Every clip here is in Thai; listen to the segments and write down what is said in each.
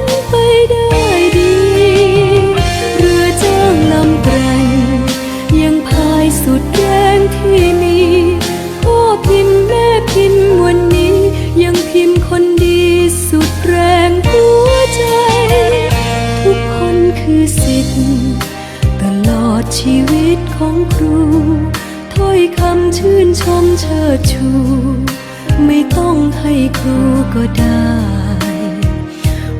นไปได้ดี เรือจ้างลำแกร่งยังพายสุดแรงที่มี พ่อพิมพ์แม่พิมพ์วันนี้ ยังพิมพ์คนดีสุดแรงหัวใจ ทุกคนคือสิทธิ์ตลอดชีวิตของครูถ้อยคำชื่นชมเชิดชู ไม่ต้องให้ครูก็ได้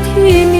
แร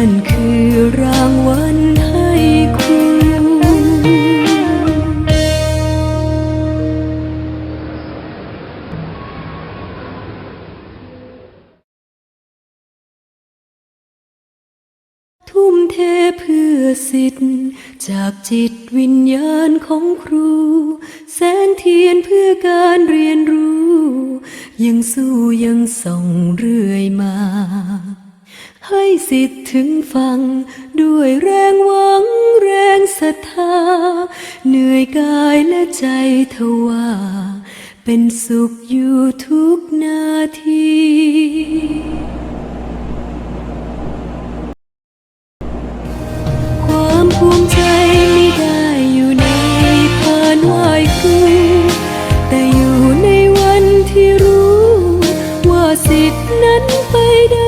นั่นคือรางวัลให้ครูทุ่มเทเพื่อสิทธิ์จากจิตวิญญาณของครู แสงเทียนเพื่อการเรียนรู้ ยังสู้ยังส่องเรื่อยมา ให้สิทธิ์ถึงฟังด้วยแรงหวังแรงศรัทธา เหนื่อยกายและใจทว่า เป็นสุขอยู่ทุกนาทีความภูมิใจไม่ได้อยู่ในพานไหวครูแต่อยู่ในวันที่รู้ ว่าสิทธิ์นั้นไปได้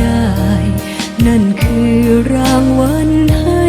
้ นั่นคือรางวัลให้